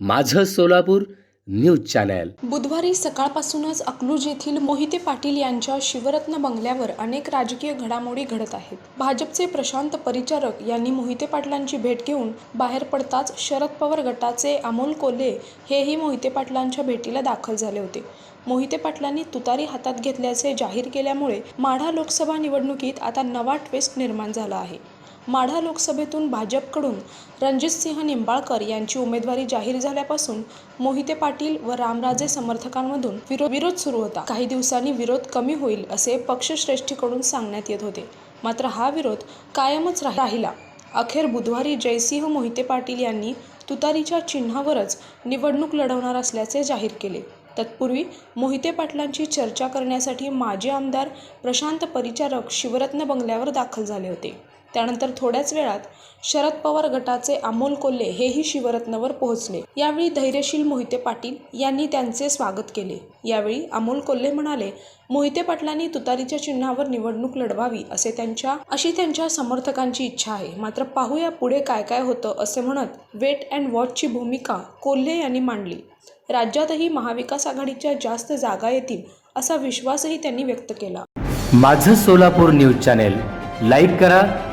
माझं Solapur news channel. बुधवारी सकाळपासूनच अकलूज येथील मोहिते पाटील यांच्या शिवरत्न बंगल्यावर अनेक राजकीय घडामोडी घडत आहेत. भाजपचे प्रशांत परिचारक यांनी मोहिते पाटलांची भेट घेऊन बाहेर पडताच शरद पवार गटाचे अमोल कोल्हे हेही मोहिते पाटलांच्या भेटीला दाखल झाले होते. मोहिते पाटलांनी तुतारी हातात घेतल्याचे जाहीर केल्यामुळे माढा लोकसभा निवडणुकीत आता नवा ट्विस्ट निर्माण झाला आहे. माढा लोकसभेतून भाजपकडून रणजितसिंह निंबाळकर यांची उमेदवारी जाहीर झाल्यापासून मोहिते पाटील व रामराजे समर्थकांमधून विरोध विरोध सुरू होता. काही दिवसांनी विरोध कमी होईल असे पक्षश्रेष्ठीकडून सांगण्यात येत होते. मात्र हा विरोध कायमच राहिला. अखेर बुधवारी जयसिंह मोहिते पाटील यांनी तुतारीच्या चिन्हावरच निवडणूक लढवणार असल्याचे जाहीर केले. तत्पूर्वी मोहिते पाटलांची चर्चा करण्यासाठी माजी आमदार प्रशांत परिचारक शिवरत्न बंगल्यावर दाखल झाले होते. त्यानंतर थोड्याच वेळात शरद पवार गटाचे अमोल कोल्हे हेही शिवरत्नवर पोहोचले. यावेळी धैर्यशील मोहिते पाटील यांनी त्यांचे स्वागत केले. यावेळी अमोल कोल्हे म्हणाले मोहिते पाटलांनी तुतारीच्या चिन्हावर निवडणूक लढवावी असे त्यांच्या अशी त्यांच्या समर्थकांची इच्छा आहे. मात्र पाहूया पुढे काय काय होतं असे म्हणत वेट अँड वॉचची भूमिका कोल्हे यांनी मांडली. राज्यातही महाविकास आघाडीच्या जास्त जागा येतील असा विश्वासही त्यांनी व्यक्त केला. माझं सोलापूर न्यूज चॅनेल लाईक करा